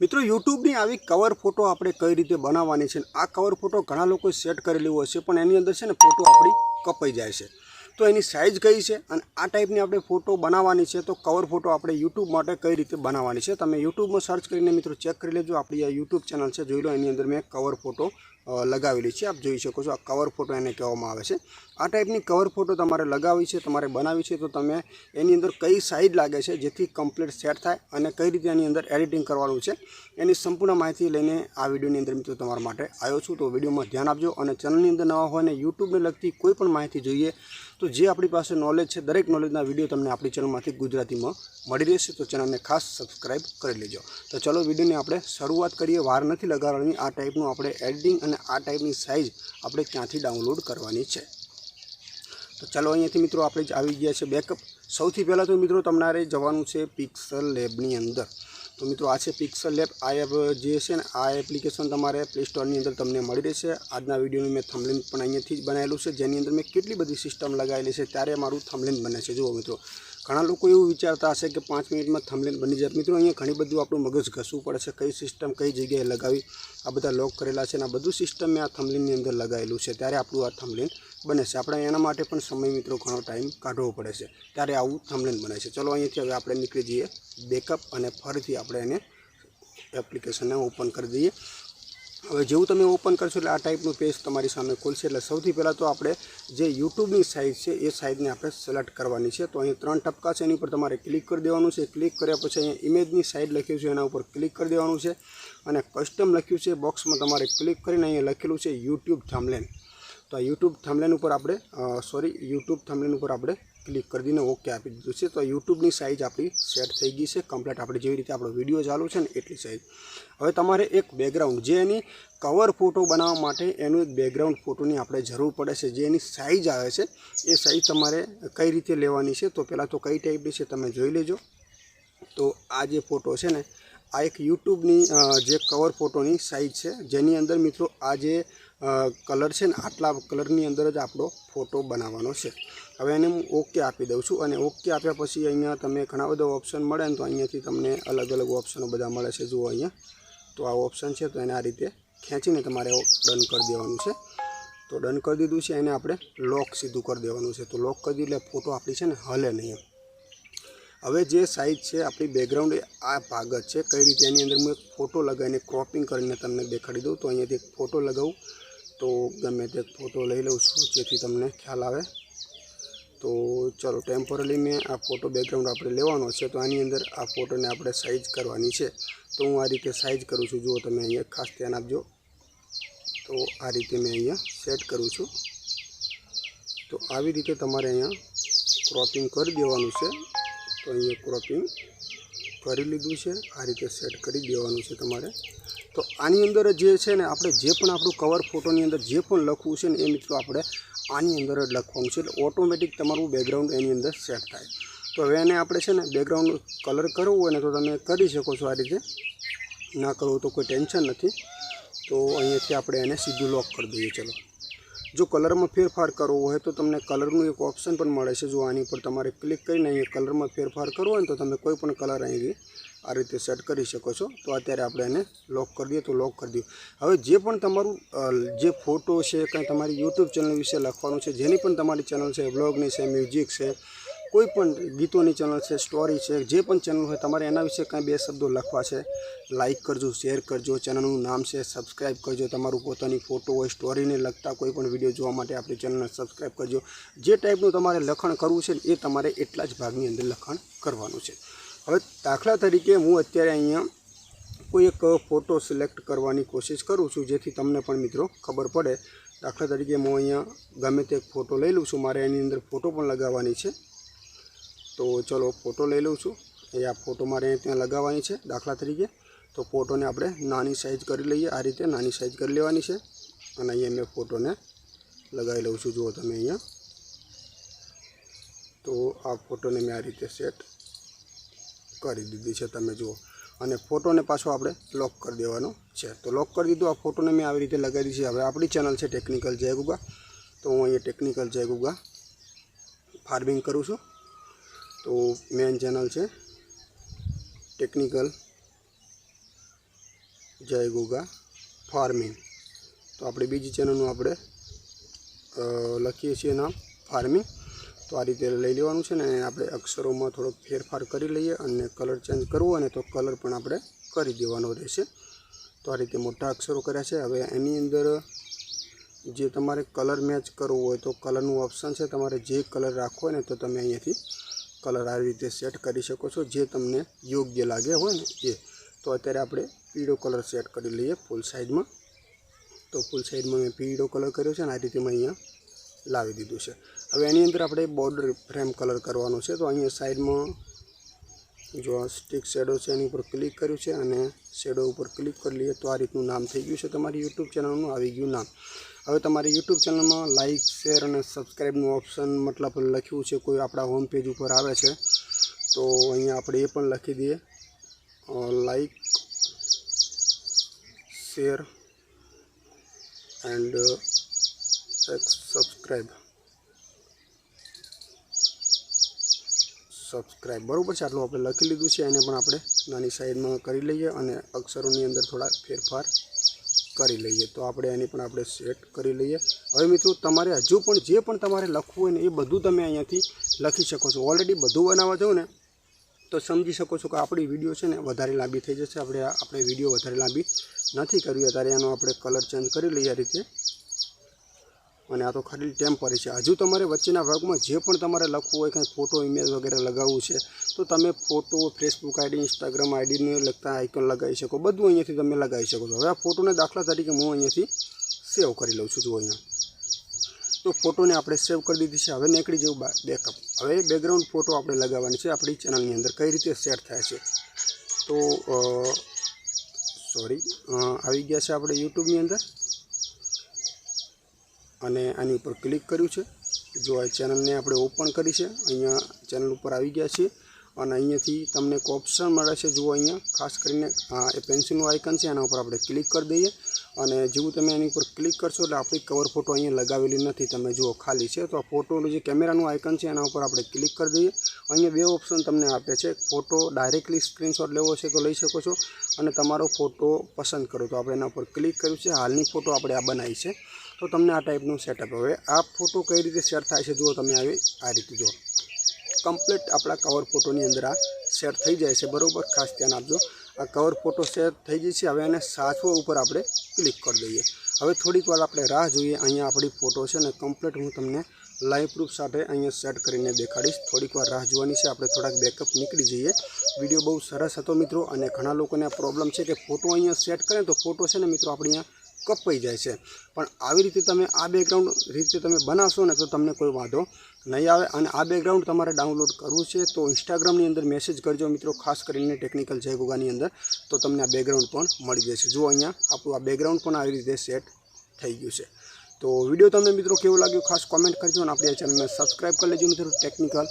મિત્રો યુટ્યુબની આવી cover photo આપણે કઈ રીતે બનાવવાની છે આ કવર ફોટો ઘણા લોકો સેટ કરેલી હોય છે, પણ એની અંદર છે ને ફોટો આપણી કપાઈ જાય છે. તો એની સાઇઝ કઈ છે અને આ ટાઈપની આપણે ફોટો બનાવવાની છે, તો કવર ફોટો આપણે યુટ્યુબ માટે કઈ રીતે બનાવવાની છે? તમે યુટ્યુબમાં સર્ચ કરીને મિત્રો ચેક કરી લેજો. આપણી આ યુટ્યુબ ચેનલ છે, જોઈ લો, એની અંદર મેં કવર ફોટો લગાવેલી છે. આપ જોઈ શકો છો આ કવર ફોટો એને કહેવામાં આવે છે. આ ટાઈપની કવર ફોટો તમારે લગાવી છે, તમારે બનાવી છે, તો તમે એની અંદર કઈ સાઇઝ લાગે છે, જેથી કમ્પ્લીટ સેટ થાય અને કઈ રીતે એની અંદર એડિટિંગ કરવાનું છે, એની સંપૂર્ણ માહિતી લઈને આ વિડીયોની અંદર મિત્રો તમારા માટે આવ્યો છું. તો વિડીયોમાં ધ્યાન આપજો અને ચેનલની અંદર નવા હોય ને યુટ્યુબને લગતી કોઈ પણ માહિતી જોઈએ, તો જે આપણી પાસે નોલેજ છે, દરેક નોલેજના વીડિયો તમને આપણી ચેનલમાંથી ગુજરાતીમાં મળી રહેશે. તો ચેનલને ખાસ સબસ્ક્રાઈબ કરી લેજો. તો ચલો વિડીયોની આપણે શરૂઆત કરીએ. વાર નથી લગાડવાની. આ ટાઈપનું આપણે એડિટિંગ અને આ ટાઈપની સાઇઝ આપણે ક્યાંથી ડાઉનલોડ કરવાની છે. તો ચાલો અહીંયાથી મિત્રો આપણે આવી ગયા છે બેકઅપ. સૌથી પહેલાં તો મિત્રો તમારે જવાનું છે પિક્સલ લેબની અંદર. તો મિત્રો આ છે પિક્સલ લેબ. આ એપ જે છે ને, આ એપ્લિકેશન તમારે પ્લે સ્ટોરની અંદર તમને મળી રહેશે. આજના વિડીયોનું મેં થમલેન પણ અહીંયાથી જ બનાવેલું છે. જેની અંદર મેં કેટલી બધી સિસ્ટમ લગાવેલી છે, ત્યારે મારું થમલેન બને છે. જુઓ મિત્રો. ઘણા લોકો એવું વિચારતા હશે કે પાંચ મિનિટમાં થમલેન બની જાય. મિત્રો, અહીંયા ઘણી બધું આપણું મગજ ઘસવું પડે છે. કઈ સિસ્ટમ, કઈ જગ્યાએ લગાવી આ બધા લોક કરેલા છે અને આ બધું સિસ્ટમ મેં આ થમલેનની અંદર લગાવેલું છે. ત્યારે આપણું આ થમલેન બને છે. આપણે એના માટે પણ સમય, મિત્રો, ઘણો ટાઈમ કાઢવો પડે છે. ત્યારે આવું થમલેન બને છે. ચલો અહીંયાથી હવે આપણે નીકળી જઈએ. બેકઅપ અને ફરીથી આપણે એને એપ્લિકેશનને ઓપન કરી દઈએ. હવે જેવું તમે ઓપન કરશો એટલે આ ટાઈપનું પેજ તમારી સામે ખુલશે. એટલે સૌથી પહેલાં તો આપણે જે યુટ્યુબની સાઇઝ છે, એ સાઇઝને આપણે સિલેક્ટ કરવાની છે. તો અહીં ત્રણ ટપકા છે, એની ઉપર તમારે ક્લિક કરી દેવાનું છે. ક્લિક કર્યા પછી અહીંયા ઇમેજની સાઇડ લખ્યું છે, એના ઉપર ક્લિક કરી દેવાનું છે. અને કસ્ટમ લખ્યું છે બોક્સમાં તમારે ક્લિક કરીને અહીંયા લખેલું છે યુટ્યુબ થમલેન તો આ યુટ્યુબ થમલેન ઉપર આપણે સોરી યુટ્યુબ થમલેન ઉપર આપણે ક્લિક કરી દઈને ઓકે આપી દીધું છે. તો યુટ્યુબની સાઇઝ આપણી સેટ થઈ ગઈ છે. કમ્પ્લીટ આપણે જેવી રીતે આપણો વીડિયો ચાલુ છે ને એટલી સાઇઝ હવે તમારે એક બેકગ્રાઉન્ડ જે એની કવર ફોટો બનાવવા માટે એનું એક બેકગ્રાઉન્ડ ફોટોની આપણે જરૂર પડે છે. જે એની સાઇઝ આવે છે, એ સાઇઝ તમારે કઈ રીતે લેવાની છે, તો પહેલાં તો કઈ ટાઈપની છે તમે જોઈ લેજો. તો આ જે ફોટો છે ને, આ એક યુટ્યુબની જે કવર ફોટોની સાઇઝ છે, જેની અંદર મિત્રો આ જે કલર છે ને આટલા કલરની અંદર જ આપણો ફોટો બનાવવાનો છે. હવે એને હું ઓકે આપી દઉં છું અને ઓકે આપ્યા પછી અહીંયા તમે ઘણા બધા ઓપ્શન મળે ને તો અહીંયાથી તમને અલગ અલગ ઓપ્શનો બધા મળે છે. જુઓ અહીંયા. તો આ ઓપ્શન છે તો એને આ રીતે ખેંચીને તમારે ડન કરી દેવાનું છે. તો ડન કરી દીધું છે, એને આપણે લોક સીધું કરી દેવાનું છે. તો લોક કરી દીધું એટલે ફોટો આપણી છે ને હલે નહીં હવે જે સાઇઝ છે, આપણી બેકગ્રાઉન્ડ આ ભાગ જ છે. કઈ રીતે એની અંદર હું એક ફોટો લગાવીને ક્રોપિંગ કરીને તમને દેખાડી દઉં તો અહીંયાથી એક ફોટો લગાવું. તો ગમે તે ફોટો લઈ લઉં છું, જેથી તમને ખ્યાલ આવે. તો ચલો ટેમ્પરરી મેં આ ફોટો બેકગ્રાઉન્ડ આપણે લેવાનો છે, તો આની અંદર આ ફોટોને આપણે સાઇઝ કરવાની છે. તો હું આ રીતે સાઇઝ કરું છું. જુઓ, તમે અહીંયા ખાસ ધ્યાન આપજો. તો આ રીતે મેં અહીંયા સેટ કરું છું. તો આવી રીતે તમારે અહીંયા ક્રોપિંગ કરી દેવાનું છે. તો અહીંયા ક્રોપિંગ કરી લીધું છે. આ રીતે સેટ કરી દેવાનું છે તમારે. તો આની અંદર જે છે ને આપણે જે પણ આપણું કવર ફોટોની અંદર જે પણ લખવું છે ને એ મિત્રો આપણે આની અંદર જ લખવાનું છે. એટલે ઓટોમેટિક તમારું બેકગ્રાઉન્ડ એની અંદર સેટ થાય. તો હવે એને આપણે છે ને બેકગ્રાઉન્ડ કલર કરવું હોય ને તો તમે કરી શકો છો આ રીતે. ના કરવું તો કોઈ ટેન્શન નથી. તો અહીંયાથી આપણે એને સીધું લોક કરી દઈએ. ચલો. જો કલરમાં ફેરફાર કરવો હોય તો તમને કલરનું એક ઓપ્શન પણ મળે છે. જો આની પર તમારે ક્લિક કરીને અહીંયા કલરમાં ફેરફાર કરવો હોય તો તમે કોઈ પણ કલર અહીંથી આ રીતે સેટ કરી શકો છો. તો અત્યારે આપણે એને લોક કરી દઈએ તો લોક કરી દઈએ. હવે જે પણ તમારું જે ફોટો છે, કંઈ તમારી યુટ્યુબ ચેનલ વિશે લખવાનું છે, જેની પણ તમારી ચેનલ છે, બ્લોગની છે, મ્યુઝિક છે કોઈ પણ ગીતોની ચેનલ છે સ્ટોરી છે, જે પણ ચેનલ હોય, તમારે એના વિશે કાંઈ બે શબ્દો લખવા છે લાઇક કરજો શેર કરજો, ચેનલનું નામ છે સબસ્ક્રાઈબ કરજો, તમારું પોતાની ફોટો હોય સ્ટોરીને લગતા કોઈ પણ વીડિયો જોવા માટે આપણી ચેનલને સબસ્ક્રાઈબ કરજો. જે ટાઈપનું તમારે લખણ કરવું છે એ તમારે એટલા જ ભાગની અંદર લખાણ કરવાનું છે. હવે દાખલા તરીકે હું અત્યારે અહીંયા કોઈ એક ફોટો સિલેક્ટ કરવાની કોશિશ કરું છું, જેથી તમને પણ મિત્રો ખબર પડે. દાખલા તરીકે હું અહીંયા ગમે તે ફોટો લઈ લઉં છું, મારે એની અંદર ફોટો પણ લગાવવાની છે. તો ચલો ફોટો લઈ લઉં છું. એ આ ફોટો મારે ત્યાં લગાવવાની છે, દાખલા તરીકે. તો ફોટોને આપણે નાની સાઇઝ કરી લઈએ, આ રીતે નાની સાઇઝ કરી લેવાની છે. અને અહીંયા મેં ફોટોને લગાવી લઉં છું, જુઓ તમે અહીંયા. તો આ ફોટોને મેં આ રીતે સેટ કરી દીધી છે, તમે જુઓ. અને ફોટોને પાછો આપણે લોક કરી દેવાનો છે. તો લોક કરી દીધું, આ ફોટોને મેં આવી રીતે લગાવી છે. હવે આપણી ચેનલ છે ટેકનિકલ જય ગુગા તો હું અહીંયા ટેકનિકલ જય ગુગા ફાર્મિંગ કરું છું. તો મેન ચેનલ છે ટેકનિકલ જય ગોગા ફાર્મિંગ તો આપણે બીજી ચેનલનું આપણે લખીએ છીએ નામ ફાર્મિંગ તો આ રીતે લઈ લેવાનું છે ને આપણે અક્ષરોમાં થોડોક ફેરફાર કરી લઈએ અને કલર ચેન્જ કરવો અને તો કલર પણ આપણે કરી દેવાનો રહેશે. તો આ રીતે મોટા અક્ષરો કર્યા છે. હવે એની અંદર જે તમારે કલર મેચ કરવો હોય તો કલરનું ઓપ્શન છે. તમારે જે કલર રાખવો હોય ને તો તમે અહીંયાથી કલર આવી રીતે સેટ કરી શકો છો, જે તમને યોગ્ય લાગે હોય ને એ. તો અત્યારે આપણે પીળો કલર સેટ કરી લઈએ ફૂલ સાઈડમાં તો ફૂલ સાઈડમાં મેં પીળો કલર કર્યો છે ને, આ રીતે મેં અહીંયા લાવી દીધું છે. હવે એની અંદર આપણે બોર્ડર ફ્રેમ કલર કરવાનો છે, તો અહીંયા સાઈડમાં જો આ સ્ટિક શેડો છે, એની ઉપર ક્લિક કર્યું છે અને શેડો ઉપર ક્લિક કરી લઈએ તો આ રીતનું નામ થઈ ગયું છે તમારી યુટ્યુબ ચેનલનું આવી ગયું નામ. હવે તમારી યુટ્યુબ ચેનલમાં લાઇક શેર અને સબસ્ક્રાઈબનું ઓપ્શન મતલબ લખ્યું છે, કોઈ આપણા હોમ પેજ ઉપર આવે છે, તો અહીંયા આપણે એ પણ લખી દઈએ. Like share and subscribe subscribe બરાબર છે, આટલું આપણે લખી લીધું છે, એને પણ આપણે નાની સાઈડમાં કરી લઈએ અને અક્ષરોની અંદર થોડા ફેરફાર કરી લઈએ. તો આપણે એની પણ આપણે સેટ કરી લઈએ. હવે મિત્રો, તમારે હજુ પણ જે પણ તમારે લખવું હોય ને, એ બધું તમે અહીંયાથી લખી શકો છો. ઓલરેડી બધું બનાવવા જાઓ ને, તો સમજી શકો છો કે આપણી વીડિયો છે ને, વધારે લાંબી થઈ જશે. આપણે આપણે વીડિયો વધારે લાંબી નથી કરવી અત્યારે એનો આપણે કલર ચેન્જ કરી લઈએ આ રીતે. અને આ તો ખાલી ટેમ્પરરી છે. હજુ તમારે વચ્ચેના ભાગમાં જે પણ તમારે લખવું હોય, કંઈ ફોટો ઇમેજ વગેરે લગાવવું છે, તો તમે ફોટો ફેસબુક આઈડી ઇન્સ્ટાગ્રામ આઈડીને લગતા આઇકન લગાવી શકો. બધું અહીંયાથી તમે લગાવી શકો છો. હવે આ ફોટોને દાખલા તરીકે હું અહીંયાથી સેવ કરી લઉં છું. જુઓ અહીંયા. તો ફોટોને આપણે સેવ કરી દીધી છે. હવે નીકળી જેવું બેકઅપ હવે બેકગ્રાઉન્ડ ફોટો આપણે લગાવવાની છે. આપણી ચેનલની અંદર કઈ રીતે સેટ થાય છે. તો સોરી આવી ગયા છે આપણે યુટ્યુબની અંદર. અને આની ઉપર ક્લિક કર્યું છે. જો આ ચેનલને આપણે ઓપન કરી છે, અહીંયા ચેનલ ઉપર આવી ગયા છીએ અને અહીંયાથી તમને એક ઓપ્શન મળે છે. જુઓ અહીંયા, ખાસ કરીને એ પેન્સિલનું આઇકન છે એના ઉપર આપણે ક્લિક કરી દઈએ. અને જેવું તમે એની ઉપર ક્લિક કરશો એટલે આપણી કવર ફોટો અહીંયા લગાવેલી નથી. તમે જુઓ, ખાલી છે. તો આ ફોટોનું જે કેમેરાનું આઇકન છે, એના ઉપર આપણે ક્લિક કરી દઈએ. અહીંયા બે ઓપ્શન તમને આપે છે. ફોટો ડાયરેક્ટલી સ્ક્રીનશોટ લેવો છે તો લઈ શકો છો. અને તમારો ફોટો પસંદ કરો. તો આપણે એના ઉપર ક્લિક કર્યું છે. હાલની ફોટો આપણે આ બનાવી છે. તો તમને આ ટાઈપનું સેટઅપ હવે. આ ફોટો કઈ રીતે સેટ થાય છે જુઓ તમે આવી આ રીતે જુઓ. કમ્પ્લીટ આપણા કવર ફોટોની અંદર આ સેટ થઈ જાય છે. બરાબર? ખાસ ધ્યાન આપજો. આ કવર ફોટો સેટ થઈ જાય છે. હવે એને સાચવા ઉપર આપણે ક્લિક કરી દઈએ. હવે થોડીક વાર આપણે રાહ જોઈએ. અહીંયા આપણી ફોટો છે ને કમ્પ્લીટ હું તમને લાઈવ પ્રૂફ સાથે અહીંયા સેટ કરીને દેખાડીશ. થોડીક વાર રાહ જોવાની છે. આપણે થોડાક બેકઅપ નીકળી જઈએ. વીડિયો બહુ સરસ હતો મિત્રો. અને ઘણા લોકોને આ પ્રોબ્લેમ છે કે ફોટો અહીંયા સેટ કરે તો ફોટો છે ને મિત્રો આપણે અહીંયા કપાઈ જાય છે. પણ આવી રીતે તમે આ બેકગ્રાઉન્ડ રીતે તમે બનાવશો ને તો તમને કોઈ વાંધો નહીં આવે. અને આ બેકગ્રાઉન્ડ તમારે ડાઉનલોડ કરવું છે તો ઇન્સ્ટાગ્રામની અંદર મેસેજ કરજો મિત્રો, ખાસ કરીને ટેકનિકલ જયગુગાની અંદર. તો તમને આ બેકગ્રાઉન્ડ પણ મળી જશે. જુઓ અહીંયા, આપણું આ બેકગ્રાઉન્ડ પણ આવી રીતે સેટ થઈ ગયું છે. તો વીડિયો તમને મિત્રો કેવો લાગ્યો, ખાસ કોમેન્ટ કરજો અને આપણી ચેનલને સબસ્ક્રાઈબ કરી લેજો મિત્રો ટેકનિકલ